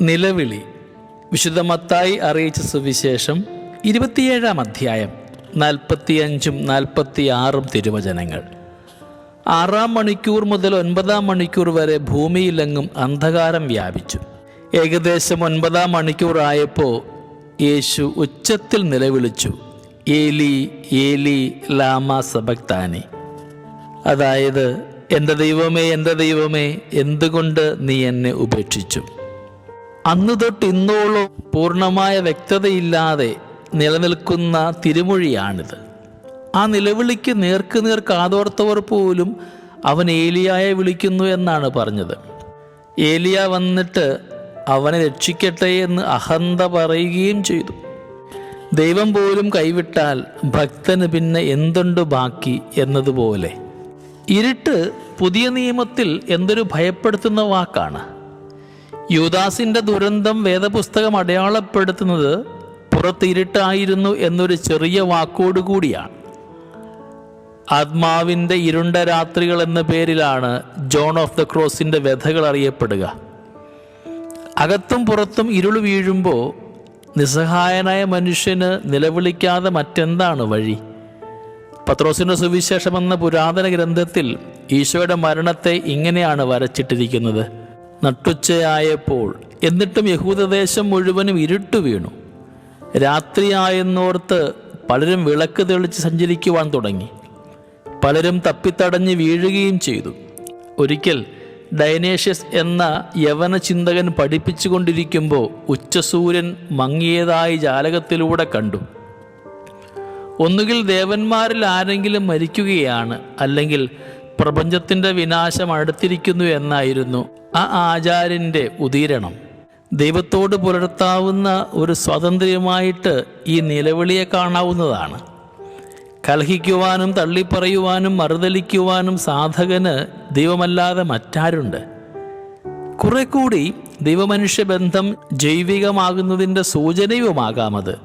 നിലവിളി. വിശുദ്ധ മത്തായി അറിയിച്ച സുവിശേഷം ഇരുപത്തിയേഴാം അധ്യായം നാൽപ്പത്തിയഞ്ചും നാൽപ്പത്തിയാറും തിരുവചനങ്ങൾ. ആറാം മണിക്കൂർ മുതൽ ഒൻപതാം മണിക്കൂർ വരെ ഭൂമിയിലെങ്ങും അന്ധകാരം വ്യാപിച്ചു. ഏകദേശം ഒൻപതാം മണിക്കൂർ ആയപ്പോൾ യേശു ഉച്ചത്തിൽ നിലവിളിച്ചു ഏലി ഏലി ലാമ സബക്താനി അതായത് എന്റെ ദൈവമേ എന്റെ ദൈവമേ എന്തുകൊണ്ട് നീ എന്നെ ഉപേക്ഷിച്ചു? അന്ന് തൊട്ട് ഇന്നോളം പൂർണമായ വ്യക്തതയില്ലാതെ നിലനിൽക്കുന്ന തിരുമൊഴിയാണിത്. ആ നിലവിളിക്ക് നേർക്ക് നേർ കാതോർത്തവർ പോലും അവൻ ഏലിയായെ വിളിക്കുന്നു എന്നാണ് പറഞ്ഞത്. ഏലിയ വന്നിട്ട് അവനെ രക്ഷിക്കട്ടെ എന്ന് അഹന്ത പറയുകയും ചെയ്തു. ദൈവം പോലും കൈവിട്ടാൽ ഭക്തന് പിന്നെ എന്തുണ്ട് ബാക്കി എന്നതുപോലെ. ഇരുട്ട് പുതിയ നിയമത്തിൽ എന്തൊരു ഭയപ്പെടുത്തുന്ന വാക്കാണ്. യൂദാസിന്റെ ദുരന്തം വേദപുസ്തകം അടയാളപ്പെടുത്തുന്നത് പുറത്തിരുട്ടായിരുന്നു എന്നൊരു ചെറിയ വാക്കോടുകൂടിയാണ് ആത്മാവിന്റെ ഇരുണ്ട രാത്രികൾ എന്ന പേരിലാണ് ജോൺ ഓഫ് ദ ക്രോസിന്റെ വ്യഥകൾ അറിയപ്പെടുക. അകത്തും പുറത്തും ഇരുൾ വീഴുമ്പോൾ നിസ്സഹായനായ മനുഷ്യന് നിലവിളിക്കാതെ മറ്റെന്താണ് വഴി? പത്രോസിന്റെ സുവിശേഷം എന്ന പുരാതന ഗ്രന്ഥത്തിൽ ഈശോയുടെ മരണത്തെ ഇങ്ങനെയാണ് വരച്ചിട്ടിരിക്കുന്നത്. നട്ടുച്ചയായപ്പോൾ എന്നിട്ടും യഹൂദദേശം മുഴുവനും ഇരുട്ടു വീണു. രാത്രിയായെന്നോർത്ത് പലരും വിളക്ക് തെളിച്ച് സഞ്ചരിക്കുവാൻ തുടങ്ങി. പലരും തപ്പിത്തടഞ്ഞ് വീഴുകയും ചെയ്തു. ഒരിക്കൽ ഡൈനേഷ്യസ് എന്ന യവന ചിന്തകൻ പഠിപ്പിച്ചു കൊണ്ടിരിക്കുമ്പോൾ ഉച്ചസൂര്യൻ മങ്ങിയതായി ജാലകത്തിലൂടെ കണ്ടു. ഒന്നുകിൽ ദേവന്മാരിൽ ആരെങ്കിലും മരിക്കുകയാണ് അല്ലെങ്കിൽ പ്രപഞ്ചത്തിന്റെ വിനാശം അടുത്തിരിക്കുന്നു എന്നായിരുന്നു ആ ആചാര്യന്റെ ഉദീരണം. ദൈവത്തോട് പുലർത്താവുന്ന ഒരു സ്വാതന്ത്ര്യമായിട്ട് ഈ നിലവിളിയെ കാണാവുന്നതാണ്. കലഹിക്കുവാനും തള്ളിപ്പറയുവാനും മറുതലിക്കുവാനും സാധകന് ദൈവമല്ലാതെ മറ്റാരുണ്ട്. കുറെ കൂടി ദൈവമനുഷ്യ ബന്ധം ജൈവികമാകുന്നതിന്റെ സൂചനയുമാകാമത്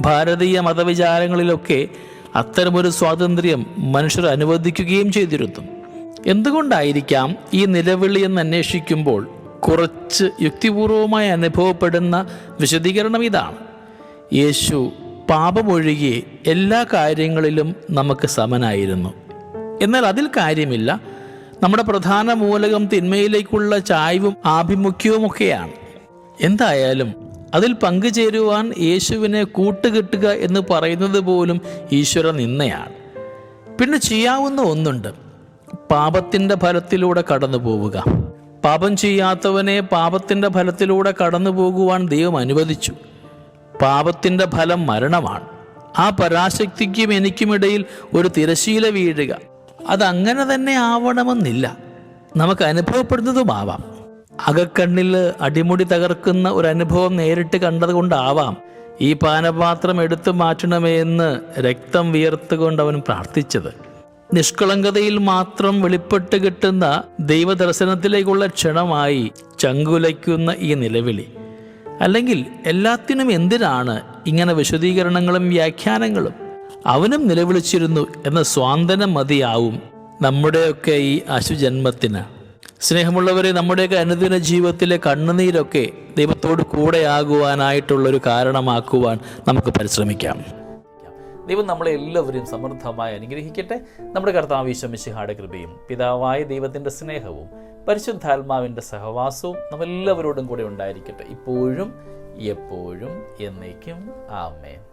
ഭാരതീയ മതവിചാരങ്ങളിലൊക്കെ അത്തരമൊരു സ്വാതന്ത്ര്യം മനുഷ്യർ അനുവദിക്കുകയും ചെയ്തിരുന്നു. എന്തുകൊണ്ടായിരിക്കാം ഈ നിലവിളി എന്ന് അന്വേഷിക്കുമ്പോൾ കുറച്ച് യുക്തിപൂർവമായി അനുഭവപ്പെടുന്ന വിശദീകരണം ഇതാണ്. യേശു പാപമൊഴികെ എല്ലാ കാര്യങ്ങളിലും നമുക്ക് സമനായിരുന്നു. എന്നാൽ അതിൽ കാര്യമില്ല. നമ്മുടെ പ്രധാന മൂലകം തിന്മയിലേക്കുള്ള ചായ്വും ആഭിമുഖ്യവുമൊക്കെയാണ്. എന്തായാലും അതിൽ പങ്കുചേരുവാൻ യേശുവിനെ കൂട്ടുകെട്ടുക എന്ന് പറയുന്നത് പോലും ഈശ്വര നിന്നയാണ് പിന്നെ ചെയ്യാവുന്ന ഒന്നുണ്ട്. പാപത്തിന്റെ ഫലത്തിലൂടെ കടന്നു പോവുക. പാപം ചെയ്യാത്തവനെ പാപത്തിന്റെ ഫലത്തിലൂടെ കടന്നു പോകുവാൻ ദൈവം അനുവദിച്ചു. പാപത്തിന്റെ ഫലം മരണമാണ്. ആ പരാശക്തിക്കും എനിക്കുമിടയിൽ ഒരു തിരശീല വീഴുക. അതങ്ങനെ തന്നെ ആവണമെന്നില്ല. നമുക്ക് അനുഭവപ്പെടുന്നതുമാവാം. അകക്കണ്ണിൽ അടിമുടി തകർക്കുന്ന ഒരു അനുഭവം നേരിട്ട് കണ്ടതുകൊണ്ടാവാം ഈ പാനപാത്രം എടുത്തു മാറ്റണമേ എന്ന് രക്തം വിയർത്തുകൊണ്ട് അവൻ പ്രാർത്ഥിച്ചത്. നിഷ്കളങ്കതയിൽ മാത്രം വെളിപ്പെട്ട് കിട്ടുന്ന ദൈവദർശനത്തിലേക്കുള്ള ക്ഷണമായി ചങ്കുലയ്ക്കുന്ന ഈ നിലവിളി. അല്ലെങ്കിൽ എല്ലാത്തിനും എന്തിനാണ് ഇങ്ങനെ വിശദീകരണങ്ങളും വ്യാഖ്യാനങ്ങളും? അവനും നിലവിളിച്ചിരുന്നു എന്ന സ്വാന്തനം മതിയാവും നമ്മുടെയൊക്കെ ഈ അശുജന്മത്തിന്. സ്നേഹമുള്ളവരെ നമ്മുടെയൊക്കെ അനുദിന ജീവിതത്തിലെ കണ്ണുനീരൊക്കെ ദൈവത്തോട് കൂടെയാകുവാനായിട്ടുള്ളൊരു കാരണമാക്കുവാൻ നമുക്ക് പരിശ്രമിക്കാം. ദൈവം നമ്മളെ എല്ലാവരെയും സമൃദ്ധമായി അനുഗ്രഹിക്കട്ടെ. നമ്മുടെ കർത്താവ് ഈശ്വമിശിഹാടെ കൃപയും പിതാവായ ദൈവത്തിന്റെ സ്നേഹവും പരിശുദ്ധാത്മാവിന്റെ സഹവാസവും നമ്മെല്ലാവരോടും കൂടെ ഉണ്ടായിരിക്കട്ടെ. ഇപ്പോഴും എപ്പോഴും എന്നേക്കും. ആമേൻ.